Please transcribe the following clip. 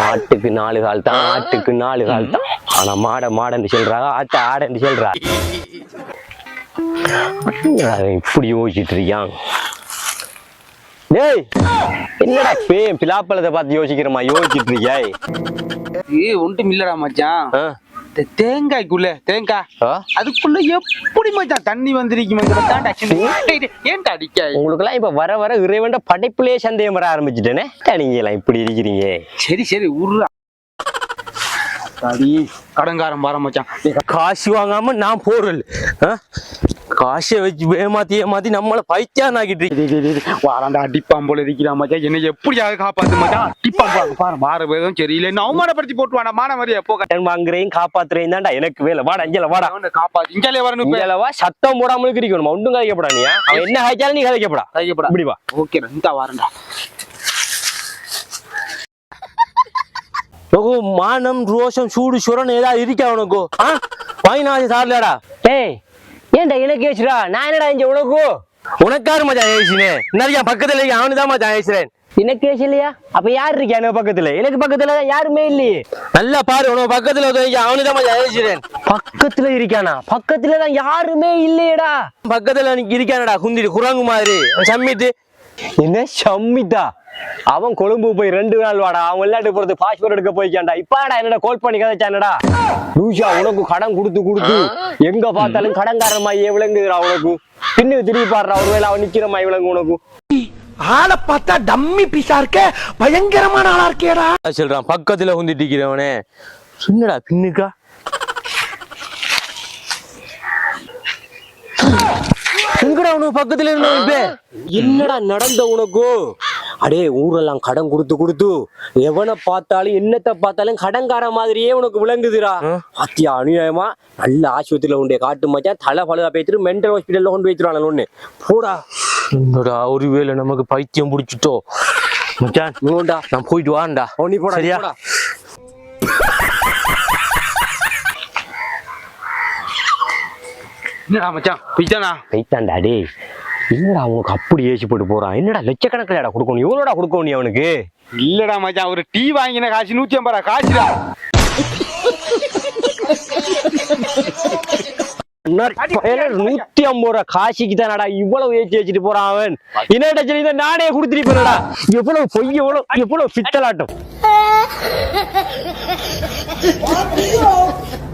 மாட்டுக்கு நாலு கால் தான் ஆட்டுக்கு நாலு கால் தான். ஆனா மாட மாடன்னு சொல்றாங்க ஆட்ட ஆடன்னு சொல்றா. இப்படி யோசிச்சுட்டு இருக்கான்? டேய் என்னடா பேன் பிலாப்பழத்தை பார்த்து யோசிக்கிறமா யோசிச்சுட்டு இருக்கியாய்? ஒன்றும் இல்லடா மச்சான். தேங்காய்க்குள்ள தேங்காய்? அதுக்குள்ள எப்படி மச்சான் தண்ணி வந்திருக்கும் ஏன்டா அடிக்காய் உங்களுக்கெல்லாம் இப்ப வர வர இறைவன் படைப்புலயே சந்தேகம் வர ஆரம்பிச்சுட்டேனே. நீங்க எல்லாம் இப்படி இருக்கிறீங்க? சரி சரி அடி. கடங்காரம் பாரு மச்சான். காசு வாங்காம நான் போறல். காசை வச்சு ஏமாத்தி ஏமாத்தி நம்மள பைத்தியம் ஆகிட்டு வாராண்டா அடிப்பான் போல இருக்கிறான் மச்சான். என்னை எப்படியாவது காப்பாத்து மச்சான். அடிப்பான் பாரு பாரு. மாற வேகம் சரியில்லை. என்ன அவமானப்படுத்தி போட்டுவானா மான மாதிரியா போ கடன் வாங்குறேன் காப்பாத்துறேன் தான்டா. எனக்கு வேலை. வாடா அஞ்சல வாடா. காப்பாத்து. இங்காலே வரணும். இங்கல வா. சத்தம் போடாம இருக்கணும் ஒன்றும் கதைக்கப்படா நீ அவன் என்ன காய்ச்சாலும் நீ கதைக்கப்படா கையப்படா. இப்படி வா. ஓகே இந்த வாரண்டா மானம் ரோஷம் சூடு சுரன் ஏதாவது இருக்கா உனக்கு வாங்கினாச்சு சார்லடா. ஏய் ஏன்டா எனக்கு ஏசுடா நான் என்னடா இங்க உனக்கு? உனக்காரு மச்சான் ஏசினே நிறைய பக்கத்துல இருக்க அவனு தான் மச்சான் ஏசுறேன் எனக்கு ஏசலையா அப்ப யார் இருக்கா எனக்கு பக்கத்துல? எனக்கு பக்கத்துல யாருமே இல்லையே. நல்லா பாரு உனக்கு பக்கத்துல அவனு தான் மச்சான் ஏசுறேன் பக்கத்துல இருக்கானா? பக்கத்துல தான் யாருமே இல்லையேடா. பக்கத்துல இருக்கானடா குந்திட்டு குரங்கு மாதிரி. சம்மிட்டு. என்ன சம்மிட்டா? அவன் கொழும்பு போய் ரெண்டு நாள் வாடா. அவன் விளையாட்டு போறது பாஸ்போர்ட் எடுக்க போய்க்கான்டா இப்பாடா என்னடா கால் பண்ணி கதைச்சானடா. லூஷா உனக்கு கடன் கொடுத்து கொடுத்து எங்க பார்த்தாலும் கடன்காரமாயே விளங்குதுடா உனக்கு. பின்னு திரும்பி பாடுறா ஒருவேளை அவன் நிக்கிறமாய் விளங்கு உனக்கு. ஆளை பார்த்தா டம்மி பீஸா இருக்க பயங்கரமான ஆளா இருக்கேடா. சொல்றான்? பக்கத்துல குந்திட்டு இருக்கிறவனே என்னடா பின்னுக்கா? எங்கடா உனக்கு பக்கத்துல இருந்த இப்ப? என்னடா நடந்த உனக்கு? அடே ஊரெல்லாம் கடன் கொடுத்து கொடுத்து எவனை பார்த்தாலும் என்னத்தை பார்த்தாலும் கடன்கார மாதிரியே உனக்கு விளங்குதுடா. பாத்தியா அநியாயமா? நல்ல ஆஸ்பத்திரியில உண்டே காட்டு மச்சான் தலை பழுதா பேத்துட்டு மென்டல் ஹாஸ்பிட்டல்ல கொண்டு வைத்துருவாங்க ஒண்ணு போடா. என்னடா ஒருவேளை நமக்கு பைத்தியம் பிடிச்சிட்டோ? மச்சான் நோண்டா நான் போயிட்டு வாண்டா நீ போடா சரியா? என்னடா மச்சான் பிச்சானா வைத்தாண்டா டேய். என்னடா அவனுக்கு அப்படி ஏசி போட்டு போறான்? என்னடா லட்சக்கணக்கில் கொடுக்கணும் எவ்வளோடா கொடுக்கணும் நீ அவனுக்கு? இல்லடா மச்சான் ஒரு டீ வாங்கின காசு நூத்தி ஐம்பது ரூபா. காசுடா. நூத்தி ஐம்பது ரூபா காசிக்கு தானடா இவ்வளவு ஏற்றி வச்சுட்டு போறான் அவன்? என்னடா சரி இதை நானே கொடுத்துட்டு போறடா எவ்வளவு பொய் எவ்வளவு எவ்வளவு பித்தலாட்டம்?